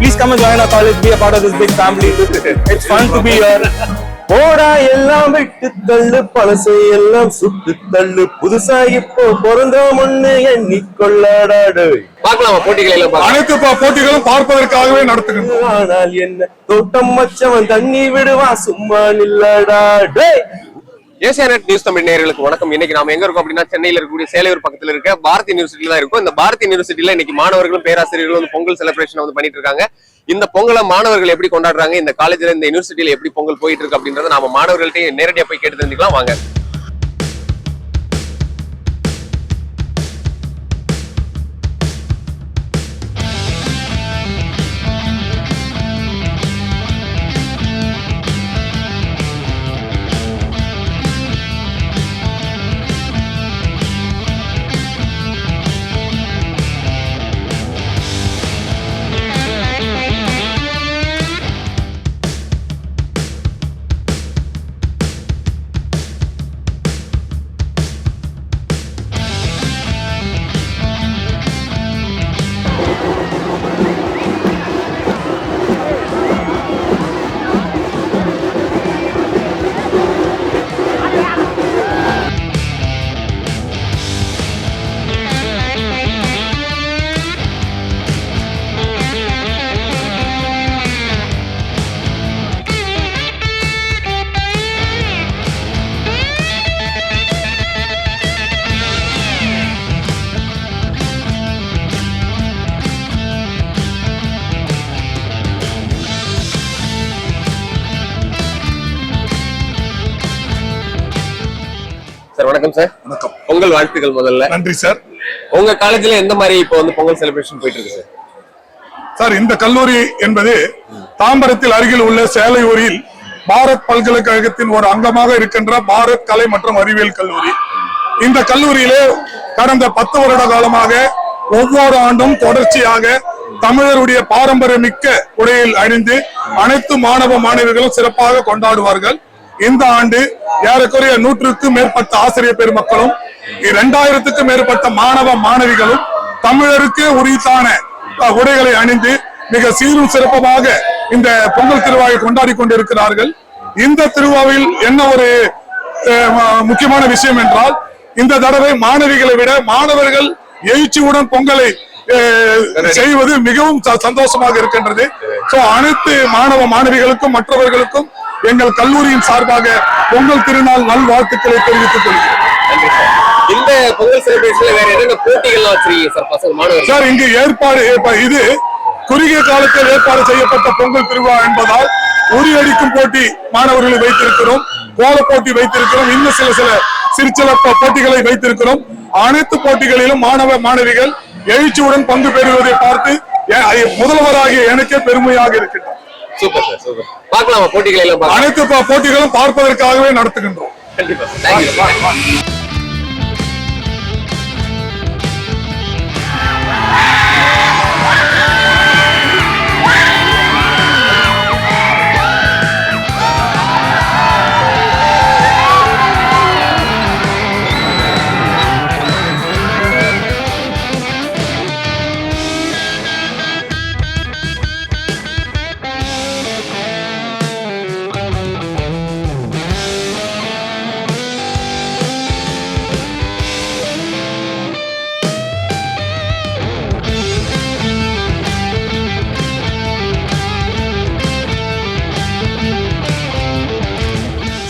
come and join our college, be a part of this big family. It's fun to be here. போடா எல்லாம் விட்டு தள்ளு பழசை எல்லாம் சுட்டு தள்ளு. புதுசா இப்போ பிறந்தோம் ஒண்ணு எண்ணிக்கொள்ளாடாடு. பார்க்கலாமா போட்டிகளை அனைத்து ப- போட்டிகளும் பார்ப்பதற்காகவே நடத்துகின்றோம். ஆனால் என்ன? தோட்டம் மச்சவன் தண்ணி விடுவான் சும்மா நில்லடா டேய் ஏசியானெட் நியூஸ் தமிழ் நேர்களுக்கு வணக்கம். இன்னைக்கு நாம எங்க இருக்கோம் அப்படின்னா சென்னையில இருக்கக்கூடிய சேலையூர் பக்கத்துல இருக்க பாரதி யூனிவர்சிட்டில தான் இருக்கும். இந்த பாரதி யூனிவர்சிட்டில இன்னைக்கு மாணவர்களும் பேராசிரியர்களும் வந்து பொங்கல் செலிப்ரேஷன் வந்து பண்ணிட்டு இருக்காங்க. இந்த பொங்கலை மாணவர்கள் எப்படி கொண்டாடுறாங்க? இந்த காலேஜ்ல இந்த யூனிவர்சிட்டியில எப்படி பொங்கல் போயிட்டு இருக்கு அப்படின்றத நாம மாணவர்கள்ட்ட நேரடியா போய் கேட்டு தெரிஞ்சுக்கலாம். வாங்க. பொங்கல் வாழ்த்துக்கள் முதல்ல. நன்றி சார். உங்க காலேஜ்ல எந்த மாதிரி இப்போ வந்து பொங்கல் செலிப்ரேஷன் போயிட்டு இருக்கு சார்? சார் இந்த கல்லூரி என்பது தாம்பரத்தில் அருகில் உள்ள சேலையூரில் பாரத் பல்கலைக்கழகத்தின் ஒரு அங்கமாக இருக்கின்ற பாரத் கலை மற்றும் அறிவியல் கல்லூரி. இந்த கல்லூரியிலே கடந்த பத்து வருட காலமாக ஒவ்வொரு ஆண்டும் தொடர்ச்சியாக தமிழருடைய பாரம்பரியமிக்க உடையில் அணிந்து அனைத்து மாணவ மாணவிகளும் சிறப்பாக கொண்டாடுவார்கள். இந்த ஆண்டு ஏறக்குறைய நூற்றுக்கும் மேற்பட்ட ஆசிரியர் பெருமக்களும் இரண்டாயிரத்துக்கும் மேற்பட்ட மாணவ மாணவிகளும் தமிழருக்கு உரித்தான உடைகளை அணிந்து மிக சீரும் சிறப்பமாக இந்த பொங்கல் திருவிழாவை கொண்டாடி கொண்டிருக்கிறார்கள். இந்த திருவிழாவில் என்ன ஒரு முக்கியமான விஷயம் என்றால் இந்த தடவை மாணவிகளை விட மாணவர்கள் எழுச்சியுடன் பொங்கலை செய்வது மிகவும் சந்தோஷமாக இருக்கின்றது. சோ அனைத்து மாணவ மாணவிகளுக்கும் மற்றவர்களுக்கும் எங்கள் கல்லூரியின் சார்பாக பொங்கல் திருநாள் நல்வாழ்த்துக்களை தெரிவித்துக் கொள்கிறேன். இந்த பொங்கல் செலிப்ரேஷன்ல வேற என்னென்ன போட்டிகள்லாம் வச்சிருக்கீங்க சார் பசங்க மாணவர்கள்? சார் இங்கு ஏற்பாடு இது குறுகிய காலத்தில் ஏற்பாடு செய்யப்பட்ட பொங்கல் திருவிழா என்பதால் உரியடிக்கும் போட்டி மாணவர்களை வைத்திருக்கிறோம் கோல போட்டி வைத்திருக்கிறோம் இன்னும் சில சில சிறு சில போ- போட்டிகளை வைத்திருக்கிறோம். அனைத்து போட்டிகளிலும் மாணவ மாணவிகள் எழுச்சியுடன் பங்கு பெறுவதை பார்த்து முதல்வராகிய எனக்கே பெருமையாக இருக்கின்றோம் சூப்பர் சார் சூப்பர் பார்க்கலாமா போட்டிகளை அனைத்து போட்டிகளும் பார்ப்பதற்காகவே நடத்துகின்றோம். கண்டிப்பா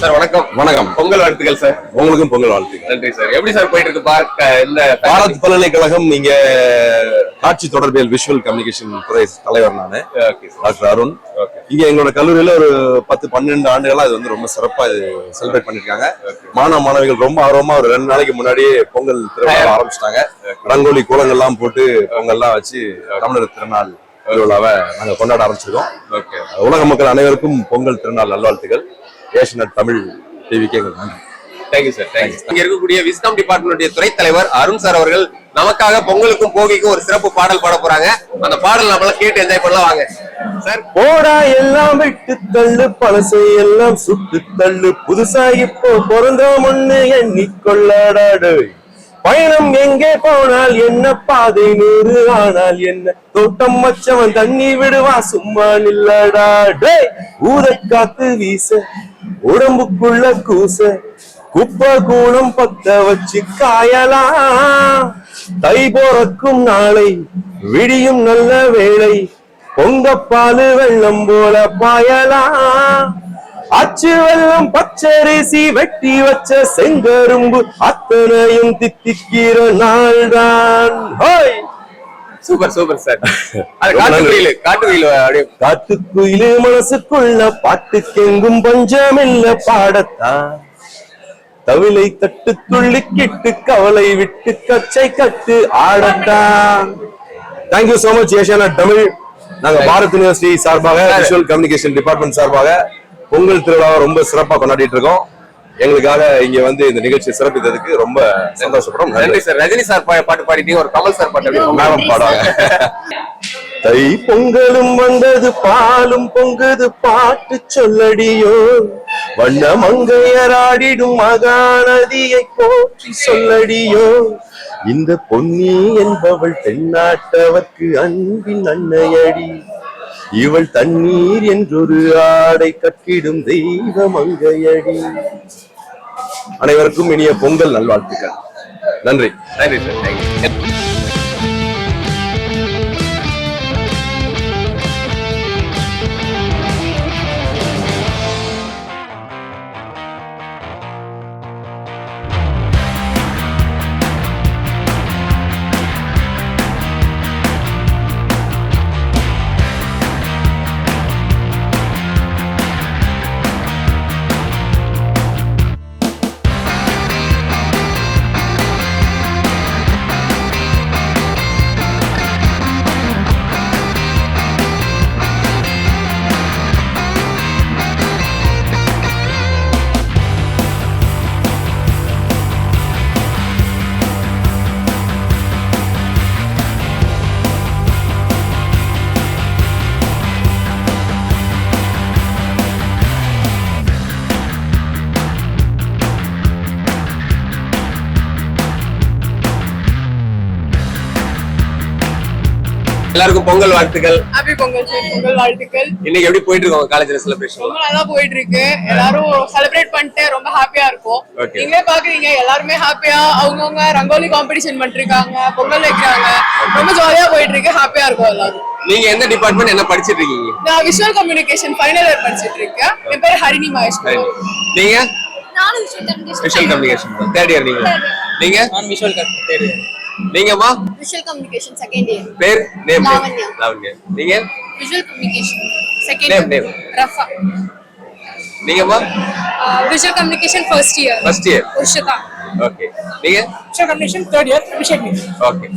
சார் வணக்கம். வணக்கம். பொங்கல் வாழ்த்துக்கள் சார். உங்களுக்கும் பொங்கல் வாழ்த்துக்கள். நன்றி சார். எப்படி சார் போயிட்டு இருக்கு பார்க்க இந்த பாரத் பல்கலைக்கழகம் நீங்க காட்சி தொடர்பியல் விஷுவல் கம்யூனிகேஷன் துறை தலைவர் நானு. டாக்டர் அருண். இங்க எங்களோட கல்லூரியில ஒரு பத்து பன்னெண்டு ஆண்டுகளா இது வந்து ரொம்ப சிறப்பா இது செலிப்ரேட் பண்ணிருக்காங்க. மாணவ மாணவிகள் ரொம்ப ஆர்வமா ஒரு ரெண்டு நாளைக்கு முன்னாடியே பொங்கல் திருவிழா ஆரம்பிச்சிட்டாங்க. ரங்கோலி கோலங்கள்லாம் போட்டு பொங்கல்லாம் வச்சு தமிழர் திருநாள் திருவிழாவை நாங்க கொண்டாட ஆரம்பிச்சிருக்கோம். ஓகே. உலக மக்கள் அனைவருக்கும் பொங்கல் திருநாள் நல்வாழ்த்துக்கள். ஏஷனட் தமிழ் டிவிக்கு எங்கள் நன்றி தேங்க்யூ சார் தேங்க்யூ இங்க இருக்கக்கூடிய விஸ்காம் டிபார்ட்மெண்ட் துறை தலைவர் அருண் சார் அவர்கள் நமக்காக பொங்கலுக்கும் போகிக்கும் ஒரு சிறப்பு பாடல் பாட போறாங்க. அந்த பாடல் நம்மள கேட்டு என்ஜாய் பண்ணலாம். வாங்க. சார் போடா எல்லாம் விட்டு தள்ளு பழசை எல்லாம் சுட்டு தள்ளு. புதுசா இப்போ பிறந்தோம் ஒண்ணு எண்ணிக்கொள்ளாடாடு பயணம் எங்கே போனால் என்ன பாதை நூறு ஆனால் என்ன? தோட்டம் மச்சவன் தண்ணி விடுவா சும்மா நில்லடா. டே ஊதக்காத்து வீச உடம்புக்குள்ள கூச குப்பை கூணம் பத்த வச்சு காயலாம். தை போறக்கும் நாளை விடியும் நல்ல வேளை பொங்கப்பாலு வெள்ளம் போல பாயலாம். அச்சு வெள்ளம் பச்சரிசி வெட்டி வச்ச செங்கரும்பு அத்தனையும் தித்திக்கிற நாள்தான். ஹோய்! Super super sir. அது ரொம்ப காட்டு நன்றி. குயில் காட்டு குயில் அப்படியே. காட்டுக்குயிலு மனசுக்குள்ள பாட்டுக்கெங்கும் பஞ்சமில்ல பாடத்தான் தவிலை தட்டு துள்ளி கிட்டு கவலை விட்டு கச்சை கட்டு ஆடத்தான் thank you so much Asiana Tamil. நாங்க பாரத் யூனிவர்சிட்டி சார்பாக விஷுவல் கம்யூனிகேஷன் டிபார்ட்மெண்ட் சார்பாக பொங்கல் திருவிழாவை ரொம்ப சிறப்பா கொண்டாடிட்டு இருக்கோம் எங்களுக்காக இங்க வந்து இந்த நிகழ்ச்சி சிறப்பித்ததுக்கு ரொம்ப சந்தோஷப்படுறோம். நன்றி. சார். ரஜினி சார் பாட்டு பாடிட்டீங்க. ஒரு கமல் சார் பாட்டு மேடம் பாடுவாங்க. தை பொங்கலும் வந்தது பாலும் பொங்குது பாட்டு சொல்லடியோ. வண்ண மங்கையராடிடும் மகாநதியை போற்றி சொல்லடியோ. இந்த பொன்னி என்பவள் தென்னாட்டவர்க்கு அன்பின் அன்னையடி. இவள் தண்ணீர் என்றொரு ஆடை கட்டிடும் தெய்வ மங்கையடி. அனைவருக்கும் இனிய பொங்கல் நல்வாழ்த்துக்கள். நன்றி. நன்றி சார் தேங்க்யூ எல்லாருக்கும் பொங்கல் வாழ்த்துக்கள். ஹாப்பி பொங்கல் சார் பொங்கல் வாழ்த்துக்கள். இன்னைக்கு எப்படி போயிட்டு இருக்கோம் காலேஜ்ல செலிப்ரேஷன் ரொம்ப நல்லா போயிட்டு இருக்கு எல்லாரும் செலிப்ரேட் பண்ணிட்டு ரொம்ப ஹாப்பியா இருக்கும். நீங்களே பாக்குறீங்க எல்லாருமே ஹாப்பியா அவங்கவுங்க ரங்கோலி காம்படிஷன் பண்ணிட்டு இருக்காங்க பொங்கல் வைக்கிறாங்க. ரொம்ப ஜாலியா போயிட்டு இருக்கு ஹாப்பியா இருக்கும் எல்லாரும். நீங்க எந்த டிபார்ட்மெண்ட் என்ன படிச்சிட்டு இருக்கீங்க? நான் விஷுவல் கம்யூனிகேஷன் ஃபைனல் இயர் படிச்சிட்டு இருக்கேன். என் பேர் ஹரிணி மகேஷ். நீங்க? நானும் விஷுவல் கம்யூனிகேஷன் தேர்ட் இயர் நீங்க நீங்க? நான் விஷுவல் தேர்ட் நீங்கம்மா? விஷுவல் கம்யூனிகேஷன் செகண்ட் இயர் பேர் நேம் லாவண்யா. லாவண்யா நீங்க? Visual communication second name. Rafa நீங்கம்மா? Visual communication first year first year Ushita okay நீங்க? Visual communication third year Abhishek okay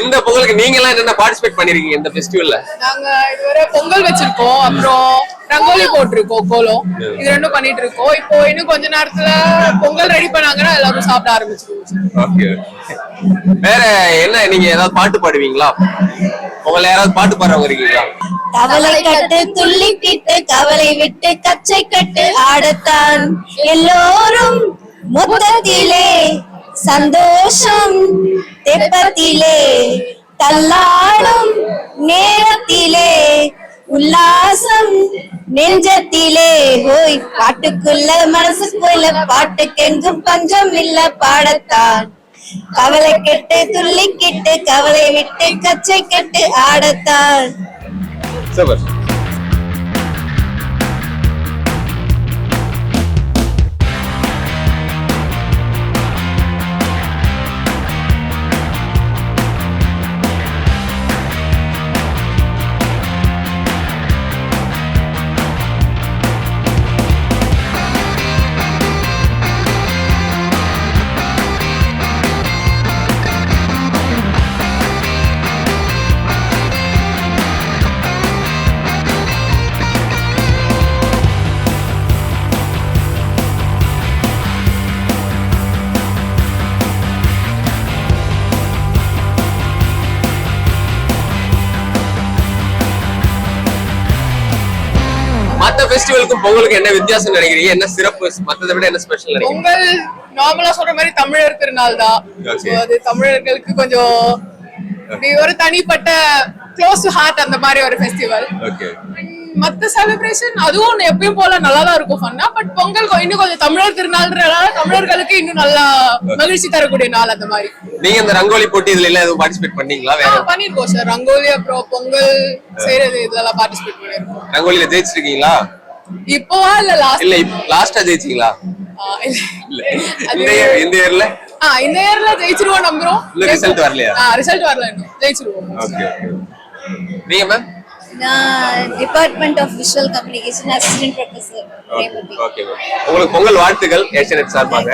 இந்த பொங்கலுக்கு நீங்க எல்லாம் என்னென்ன பார்ட்டிசிபேட் பண்ணிருக்கீங்க இந்த ஃபெஸ்டிவல்ல நாங்க இதுவரை பொங்கல் வச்சிருக்கோம். அப்புறம் ரங்கோலி போட்டிருக்கோம் கோலம் இது ரெண்டும் பண்ணிட்டு இருக்கோம் இப்போ இன்னும் கொஞ்ச நேரத்துல பொங்கல் ரெடி பண்ணாங்கன்னா எல்லாரும் சாப்பிட ஆரம்பிச்சிருவோம். ஓகே வேற என்ன நீங்க ஏதாவது பாட்டு பாடுவீங்களா? உங்களை யாராவது பாட்டு பாடுறவங்க இருக்கீங்களா? கவலை கட்டு துள்ளி கிட்டு கவலை விட்டு கச்சை கட்டு ஆடத்தான். எல்லோரும் மொத்தத்திலே சந்தோஷம் தெப்பத்திலே தள்ளாடும் நேரத்திலே உல்லாசம் நெஞ்சத்திலே. ஓய் பாட்டுக்குள்ள மனசுக்குள்ள பாட்டுக்கெங்கும் பஞ்சம் இல்ல பாடத்தான். கவலை கெட்டு துள்ளி கிட்டு கவலை விட்டு கச்சை கட்டு ஆடத்தான். ஃபெஸ்டிவலுக்கும் பொங்கலுக்கும் என்ன வித்தியாசம் நினைக்கிறீங்க? என்ன சிறப்பு? மத்ததை விட என்ன ஸ்பெஷல் நினைக்கிறீங்க? பொங்கல் நார்மலா சொல்ற மாதிரி தமிழர் திருநாள் தான். அது தமிழர்களுக்கு கொஞ்சம் ஒரு தனிப்பட்ட க்ளோஸ் டு ஹார்ட் அந்த மாதிரி ஒரு ஃபெஸ்டிவல் மத்த செலிப்ரேஷன் அதுவும் எப்பயும் போல நல்லா தான் இருக்கும் ஃபன்னா பட் பொங்கல் இன்னும் கொஞ்சம் தமிழர் திருநாள்ன்றனால தமிழர்களுக்கு இன்னும் நல்லா மகிழ்ச்சி தரக்கூடிய நாள் அந்த மாதிரி. நீங்க இந்த ரங்கோலி போட்டி இதுல எல்லாம் எதுவும் பார்ட்டிசிபேட் பண்ணீங்களா? வேற பண்ணிருக்கோம் சார் ரங்கோலி அப்புறம் பொங்கல் செய்யறது இதெல்லாம் பார்ட்டிசிபேட் பண்ணிருக்கோம் ரங்கோலியில ஜெயிச்சிருக்கீங்களா? இப்போவா இல்ல லாஸ்ட் இல்ல லாஸ்டா ஜெயிச்சீங்களா? இல்ல. இந்த year- இந்த இயர்ல ஆ இந்த இயர்ல ஜெயிச்சிருவோம் நம்புறோம். இன்னும் result வரலையா? ஆ ரிசல்ட் வரல இன்னும். ஜெயிச்சிருவோம். ஓகே நீங்க மேம் நான் department of visual communication assistant professor okay ma'am உங்களுக்கு பொங்கல் வாழ்த்துக்கள் ஏஷியநெட் சார்பாக.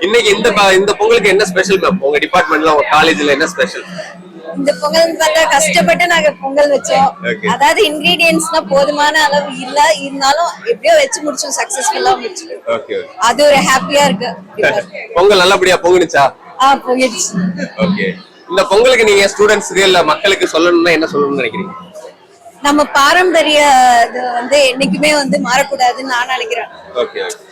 இன்னைக்கு இந்த இந்த பொங்கலுக்கு என்ன ஸ்பெஷல் மேம் உங்க டிபார்ட்மெண்ட்ல உங்க காலேஜ்ல என்ன ஸ்பெஷல் இந்த பொங்கல் பார்த்தா கஷ்டப்பட்டு நாங்க பொங்கல் வச்சோம். அதாவது இன்கிரீடியன்ஸ்னா போதுமான அளவு இல்ல. இருந்தாலும் எப்படியோ வச்சு முடிச்சோம். சக்சஸ்ஃபுல்லா முடிச்சோம் அது ஒரு ஹாப்பியா இருக்கு. பொங்கல் நல்லபடியா பொங்குனுச்சா ஆ பொங்கிடுச்சு ஓகே இந்த பொங்கலுக்கு நீங்க ஸ்டூடெண்ட்ஸ்க்கு இல்ல மக்களுக்கு சொல்லணும்னா என்ன சொல்லணும்னு நினைக்கிறீங்க? நம்ம பாரம்பரிய இது வந்து என்னைக்குமே வந்து மாறக்கூடாதுன்னு நான் நினைக்கிறேன்.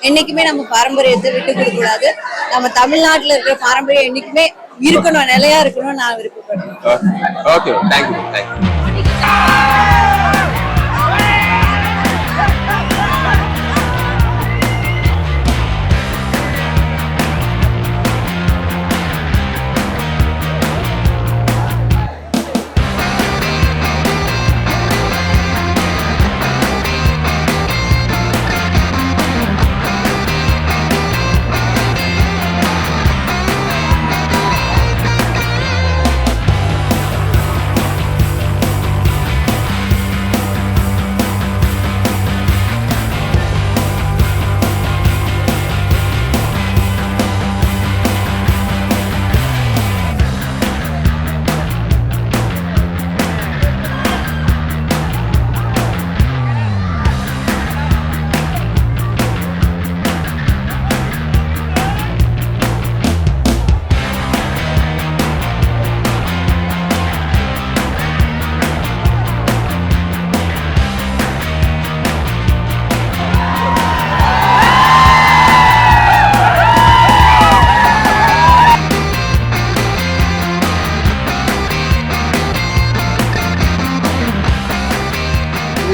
என்னைக்குமே நம்ம பாரம்பரியத்தை விட்டு கொடுக்க கூடாது நம்ம தமிழ்நாட்டுல இருக்கிற பாரம்பரியம் என்னைக்குமே இருக்கணும் நிலையா இருக்கணும்னு நான் விருப்பப்படுறேன். ஓகே தேங்க்யூ தேங்க்யூ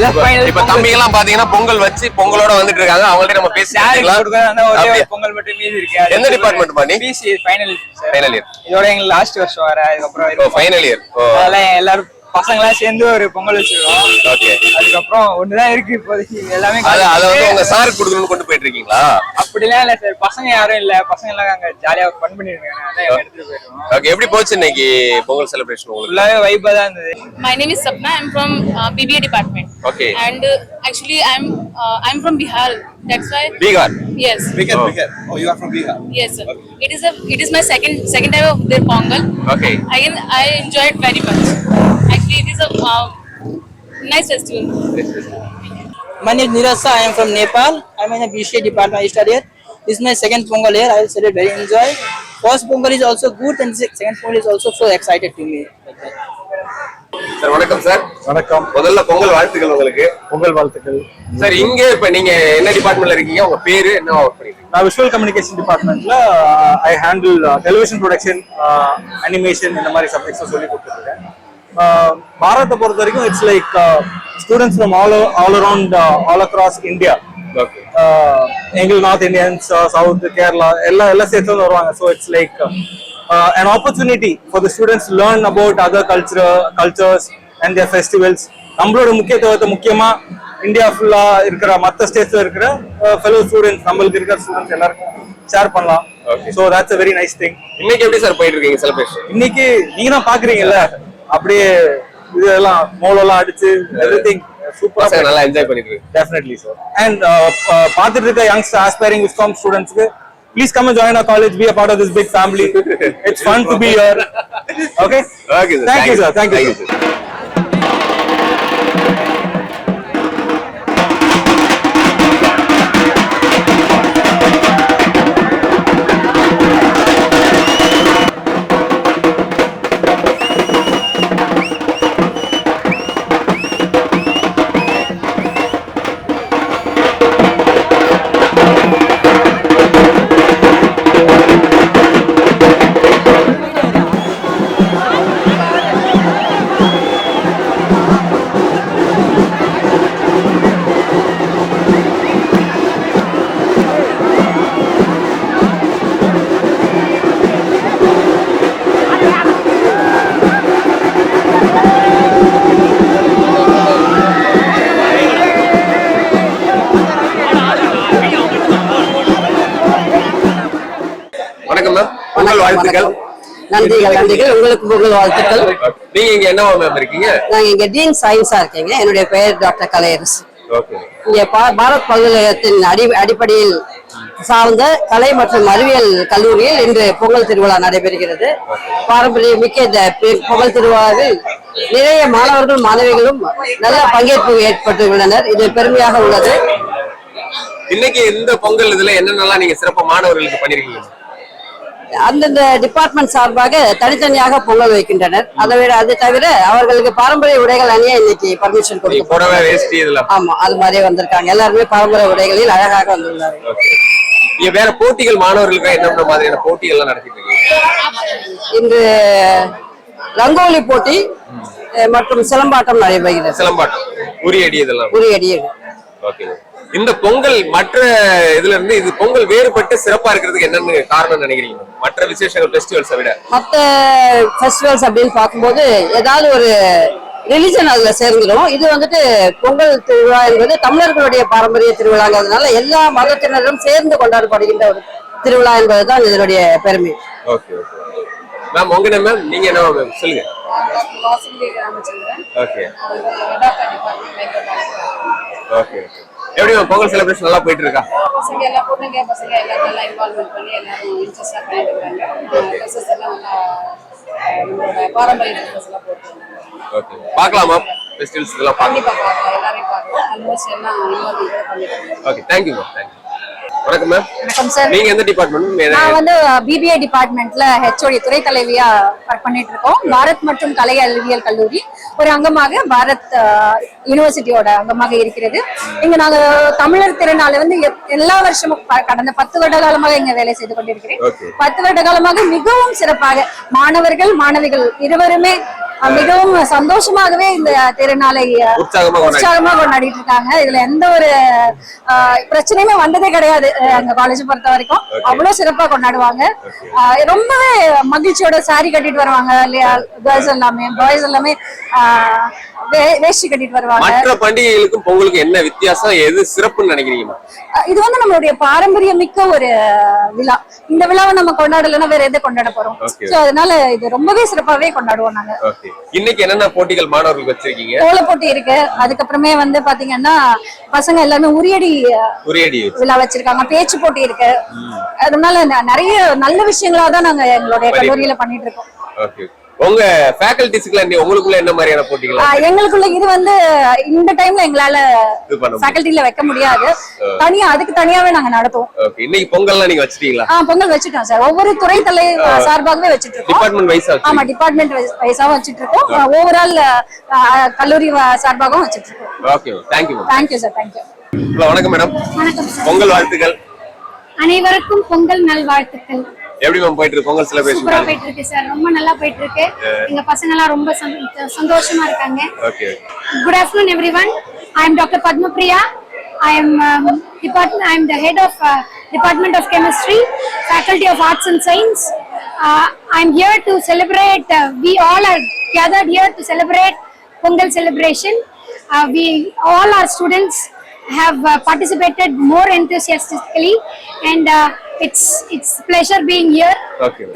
இப்ப. தம்பிங்க எல்லாம் பாத்தீங்கன்னா பொங்கல் வச்சு பொங்கலோட வந்துட்டு இருக்காங்க அவங்கள்ட்ட நம்ம பேசி. பொங்கல் மட்டும் மீதி இருக்கு எந்த department பா நீ? PC final Final year. இதோட எங்களுக்கு லாஸ்ட் வருஷம் வர அதுக்கப்புறம். ஃபைனல் இயர் அதெல்லாம் எல்லாரும் பசங்க எல்லாம் சேர்ந்து ஒரு பொங்கல் வச்சிருக்கோம் ஓகே அதுக்கப்புறம் ஒண்ணுதான் இருக்கு இப்போதைக்கு எல்லாமே அது அதை வந்து. உங்க சாருக்கு கொடுக்கணும்னு கொண்டு போயிட்டு இருக்கீங்களா அப்படிலாம் இல்ல சார் பசங்க யாரும் இல்ல பசங்க எல்லாம் அங்க ஜாலியா ஃபன் பண்ணிட்டு இருக்காங்க அதான் எடுத்துட்டு போயிருக்கோம் ஓகே எப்படி போச்சு இன்னைக்கு பொங்கல் செலிப்ரேஷன் உங்களுக்கு ஃபுல்லாவே வைப்பா தான் இருந்தது My name is Sapna. I'm from uh, BBA department. Okay. And uh, actually, I'm uh, I'm from Bihar. That's why. Bihar. Yes. Bihar, Oh. Bihar. Oh, you are from Bihar. Yes, sir. Okay. It is a. It is my second second time of their pongal. Okay. Again, I enjoy it very much. Actually, it is a uh, nice festival. My name is Nirasa. I am from Nepal. I am in the BCA department. I study here. This is my second Pongal here. I will celebrate very enjoy. First Pongal is also good, and second Pongal is also so excited to me. Sir வணக்கம் sir. வணக்கம். முதல்ல பொங்கல் வாழ்த்துக்கள் உங்களுக்கு. பொங்கல் வாழ்த்துக்கள். Sir இங்க இப்ப நீங்க என்ன டிபார்ட்மெண்ட்ல இருக்கீங்க? உங்க பேரு என்ன ஒர்க் பண்ணிருக்கீங்க? நான் விஷுவல் கம்யூனிகேஷன் டிபார்ட்மெண்ட்ல I handle television production animation இந்த மாதிரி சப்ஜெக்ட்ஸை சொல்லி கொடுத்துருக்கேன் பாரத்தை பொறுத்த வரைக்கும் it's like students from all all around all across India எங்களுக்கு நார்த் இந்தியன்ஸ் சவுத் கேரளா எல்லாம் சேர்த்து வந்து வருவாங்க. So it's like an opportunity for the students to learn about other culture cultures and their festivals. நம்மளோட முக்கியத்துவத்தை முக்கியமா இந்தியா ஃபுல்லா இருக்கிற மற்ற ஸ்டேட்ஸ்ல இருக்கிற ஃபெலோ ஸ்டூடெண்ட்ஸ் நம்மளுக்கு இருக்கிற ஸ்டூடெண்ட்ஸ் எல்லாருக்கும் ஷேர் பண்ணலாம். So that's a very nice thing இன்னைக்கு எப்படி சார் போயிட்டு இருக்கீங்க செலிப்ரேஷன் இன்னைக்கு நீங்க தான் பாக்குறீங்கல்ல? அப்படியே இதெல்லாம் மோளெல்லாம் அடிச்சு எவ்ரி திங் சூப்பரா பசங்க நல்லா என்ஜாய் பண்ணிட்டு. And uh, uh, பார்த்துட்டு இருக்க youngster aspiring Viscom students க்கு please come and join our college, be a part of this big family. It's fun to be here. Okay? Okay, sir. Thank, Thank you, sir. Thank, Thank you, sir. You, sir. வாழ்த்துக்கள். நன்றிகள் நன்றிகள். உங்களுக்கு பொங்கல் வாழ்த்துக்கள். நீங்க இங்க என்னவா ma'am இருக்கீங்க? நான் இங்க டீன் சயின்ஸா இருக்கேங்க. என்னுடைய பெயர் டாக்டர் கலையரசு. இங்க பாரத் பல்கலைக்கழகத்தின் அடி அடிப்படையில் சார்ந்த கலை மற்றும் அறிவியல் கல்லூரியில் இன்று பொங்கல் திருவிழா நடைபெறுகிறது. பாரம்பரிய மிக்க இந்த பொங்கல் திருவிழாவில் நிறைய மாணவர்கள் மாணவிகளும் நல்ல பங்கேற்பு ஏற்பட்டுள்ளனர். இது பெருமையாக உள்ளது. இன்னைக்கு இந்த பொங்கல் இதுல என்னென்னலாம் நீங்க சிறப்பு மாணவர்களுக்கு பண்ணிருக்கீங்க? அந்தந்த டிபார்ட்மெண்ட் சார்பாக தனித்தனியாக பொங்கல் வைக்கின்றனர். அதை விட அது தவிர அவர்களுக்கு பாரம்பரிய உடைகள் அணிய இன்னைக்கு பர்மிஷன் நீங்க இதுல. ஆமா அது மாதிரியே வந்திருக்காங்க. எல்லாருமே பாரம்பரிய உடைகளில் அழகாக வந்துள்ளார்கள். Okay. இங்க வேற போட்டிகள் மாணவர்களுக்கு என்னென்ன மாதிரியான போட்டிகள் எல்லாம் நடத்திட்டு இருக்கீங்க? இன்று ரங்கோலி போட்டி மற்றும் சிலம்பாட்டம் நடைபெறுகிறது. சிலம்பாட்டம். உரியடி இதெல்லாம். உரியடியில் ஓகே. இந்த பொங்கல் மற்ற இதுல இருந்து இது பொங்கல் வேறுபட்டு சிறப்பா இருக்கிறதுக்கு என்னன்னு காரணம் நினைக்கிறீங்க? மற்ற விசேஷங்கள் ஃபெஸ்டிவல்ஸை விட. மற்ற ஃபெஸ்டிவல்ஸ் அப்படின்னு பார்க்கும்போது ஏதாவது ஒரு ரிலிஜன் அதுல சேர்ந்துடும் இது வந்துட்டு பொங்கல் திருவிழா என்பது தமிழர்களுடைய பாரம்பரிய திருவிழாங்கிறதுனால எல்லா மதத்தினரும் சேர்ந்து கொண்டாடப்படுகின்ற ஒரு திருவிழா என்பதுதான் இதனுடைய பெருமை. ஓகே ஓகே மேம் உங்க மேம் நீங்க என்ன மேம் சொல்லுங்க. ஓகே ஓகே எப்படி பொங்கல் செலிப்ரேஷன் நல்லா போயிட்டு இருக்கா பசங்க எல்லாம் பொண்ணுங்க பசங்க எல்லாம் நல்லா இன்வால்வ்மெண்ட் பண்ணி எல்லாரும் இன்ட்ரெஸ்டா பண்ணிட்டு இருக்காங்க. ட்ரெஸ்ஸஸ் எல்லாம் நல்லா நம்மளோட பாரம்பரிய ட்ரெஸ்ஸஸ் எல்லாம் போட்டு ஓகே பார்க்கலாமா? ஃபெஸ்டிவல்ஸ் இதெல்லாம் கண்டிப்பா பார்க்கலாம். எல்லாரையும் பார்க்கலாம். ஆல்மோஸ்ட் எல்லாம் involvement okay thank you ma'am thank you வணக்கம் மேம் வணக்கம் சார் நீங்க எந்த டிபார்ட்மெண்ட் நான் வந்து பிபிஏ டிபார்ட்மெண்ட்ல ஹெச்ஓடி துறை தலைவியா பண்ணிட்டு இருக்கோம். பாரத் மற்றும் கலை அறிவியல் கல்லூரி. ஒரு அங்கமாக பாரத் யூனிவர்சிட்டியோட அங்கமாக இருக்கிறது இங்க நாங்க தமிழர் திருநாள் வந்து எல்லா வருஷமும் கடந்த பத்து வருட காலமாக இங்க வேலை செய்து கொண்டிருக்கிறேன். பத்து வருட காலமாக மிகவும் சிறப்பாக மாணவர்கள் மாணவிகள் இருவருமே மிகவும் சந்தோஷமாகவே இந்த திருநாளை உற்சாகமா கொண்டாடி- உற்சாகமா கொண்டாடிட்டு இருக்காங்க. இதுல எந்த ஒரு பிரச்சனையுமே வந்ததே கிடையாது எங்க காலேஜ் பொறுத்த வரைக்கும். அவ்வளவு சிறப்பா கொண்டாடுவாங்க. ரொம்பவே மகிழ்ச்சியோட saree கட்டிட்டு வருவாங்க இல்லையா? கேர்ள்ஸ் எல்லாமே பாய்ஸ் எல்லாமே வேஷ்டி கட்டிட்டு வருவாங்க. மற்ற பண்டிகைகளுக்கும் பொங்கலுக்கும் என்ன வித்தியாசம்? எது சிறப்புன்னு நினைக்கிறீங்க? இது வந்து நம்மளுடைய பாரம்பரியம் மிக்க ஒரு விழா. இந்த விழாவை நம்ம கொண்டாடலைன்னா வேற எதை கொண்டாட போறோம். சோ அதனால இது ரொம்பவே சிறப்பாவே கொண்டாடுவோம் நாங்க. இன்னைக்கு என்னென்ன போட்டிகள் மாணவர்களுக்கு வச்சிருக்கீங்க? கோல போட்டி இருக்கு. அதுக்கப்புறமே வந்து பாத்தீங்கன்னா பசங்க எல்லாமே உரியடி உரியடி விழா வச்சிருக்காங்க. பேச்சு போட்டி இருக்கு. அதனால நிறைய நல்ல விஷயங்களா தான் நாங்க எங்களுடைய கல்லூரியில பண்ணிட்டு இருக்கோம். ஓகே. உங்க ஃபேக்கல்டிஸ்க்குள்ள உங்களுக்குள்ள என்ன மாதிரியான போட்டிகள் எங்களுக்குள்ள இது வந்து இந்த டைம்ல எங்களால ஃபேக்கல்டில வைக்க முடியாது. தனியா அதுக்கு தனியாவே நாங்க நடத்துவோம். ஓகே இன்னைக்கு பொங்கல்லாம் நீங்க வச்சிட்டீங்களா? ஆஹ் பொங்கல் வச்சுட்டோம் சார். ஒவ்வொரு துறை தலை சார்பாகவே வச்சுட்டு இருக்கோம் டிபார்ட்மெண்ட் வைஸா ஆமா டிபார்ட்மெண்ட் வைஸாவும் வச்சுட்டு இருக்கோம் ஓவரால் கல்லூரி சார்பாகவும் வச்சுட்டு இருக்கோம் okay thank you ma'am thank you sir thank you hello வணக்கம் மேடம் வணக்கம் சார் பொங்கல் வாழ்த்துக்கள். அனைவருக்கும் பொங்கல் நல்வாழ்த்துக்கள். எப்படி மேம் போயிட்டு இருக்கு பொங்கல் சூப்பரா செலிப்ரேஷன் போயிட்டு இருக்கு சார் ரொம்ப நல்லா போயிட்டு இருக்கு எங்க பசங்க எல்லாம் ரொம்ப சந்தோ- சந்தோஷமா இருக்காங்க okay Dr. Padma Priya. I am um, department. I am the head of uh, Department of Chemistry, Faculty of Arts and Science. Uh, I am here to celebrate. Uh, we all are gathered here to celebrate Pongal celebration. Uh, we all our students have uh, participated more enthusiastically, and uh,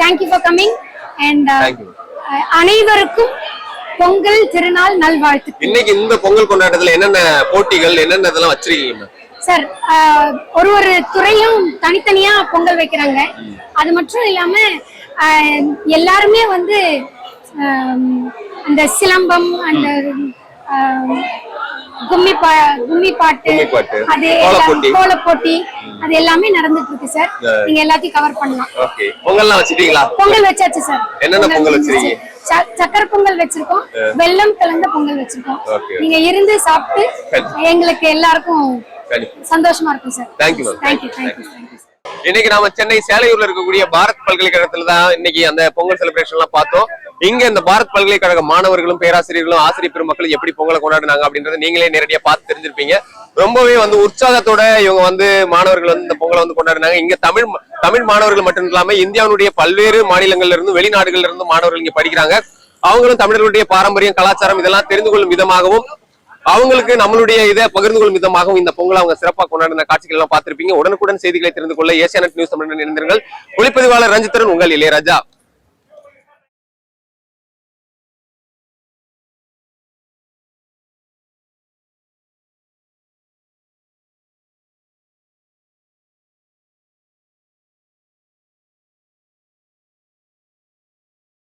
Thank you for coming, and uh, Thank you. uh, அனைவருக்கும் பொங்கல் திருநாள் நல்வாழ்த்துக்கள். இன்னைக்கு இந்த பொங்கல் கொண்டாட்டத்துல என்னென்ன போட்டிகள் என்னென்ன இதெல்லாம் வச்சிருக்கீங்க சார் ஒரு ஒரு துறையும் தனித்தனியா பொங்கல் வைக்கிறாங்க. அது மட்டும் இல்லாம எல்லாருமே வந்து அந்த சிலம்பம் அந்த கும்மி பா கும்மி பாட்டு கும்மி பாட்டு, அது கோலப் போட்டி. கோல போட்டி அது எல்லாமே நடந்துட்டு இருக்கு சார். நீங்க எல்லாத்தையும் கவர் பண்ணலாம். ஓகே. பொங்கல்லாம் வச்சிட்டீங்களா? பொங்கல் வச்சாச்சு சார். என்னென்ன பொங்கல் வச்சிருச்சு. ச- சக்கரை பொங்கல் வச்சிருக்கோம். வெல்லம் கலந்த பொங்கல் வச்சிருக்கோம். Okay. நீங்க இருந்து சாப்பிட்டு. எங்களுக்கு எல்லாருக்கும் சந்தோஷமா இருக்கும் sir. Thank you, ma'am. Thank you thank you thank you இன்னைக்கு நாம சென்னை சேலையூர்ல இருக்கக்கூடிய பாரத் பல்கலைக்கழகத்துல தான் இன்னைக்கு அந்த பொங்கல் செலிப்ரேஷன் எல்லாம் பார்த்தோம். இங்க இந்த பாரத் பல்கலைக்கழக மாணவர்களும் பேராசிரியர்களும் ஆசிரியர் பெருமக்களும் எப்படி பொங்கலை கொண்டாடினாங்க அப்படின்றத நீங்களே நேரடியா பார்த்து தெரிஞ்சிருப்பீங்க. ரொம்பவே வந்து உற்சாகத்தோட இவங்க வந்து மாணவர்கள் வந்து இந்த பொங்கலை வந்து கொண்டாடினாங்க. இங்க தமிழ் தமிழ் மாணவர்கள் மட்டும் இல்லாம இந்தியாவுடைய பல்வேறு மாநிலங்கள்ல இருந்து வெளிநாடுகள்ல இருந்து மாணவர்கள் இங்க படிக்கிறாங்க. அவங்களும் தமிழர்களுடைய பாரம்பரியம் கலாச்சாரம் இதெல்லாம் தெரிந்து கொள்ளும் விதமாகவும் அவங்களுக்கு நம்மளுடைய இதை பகிர்ந்து கொள்ளும் விதமாகவும் இந்த பொங்கல் அவங்க சிறப்பாக கொண்டாடின காட்சிகள் எல்லாம் பார்த்திருப்பீங்க. உடனுக்குடன் செய்திகளை தெரிந்து கொள்ள ஏசியானட் நியூஸ் தமிழ் இணைந்திருங்கள். ஒளிப்பதிவாளர் ரஞ்சித்தரன் உங்கள் இளையராஜா.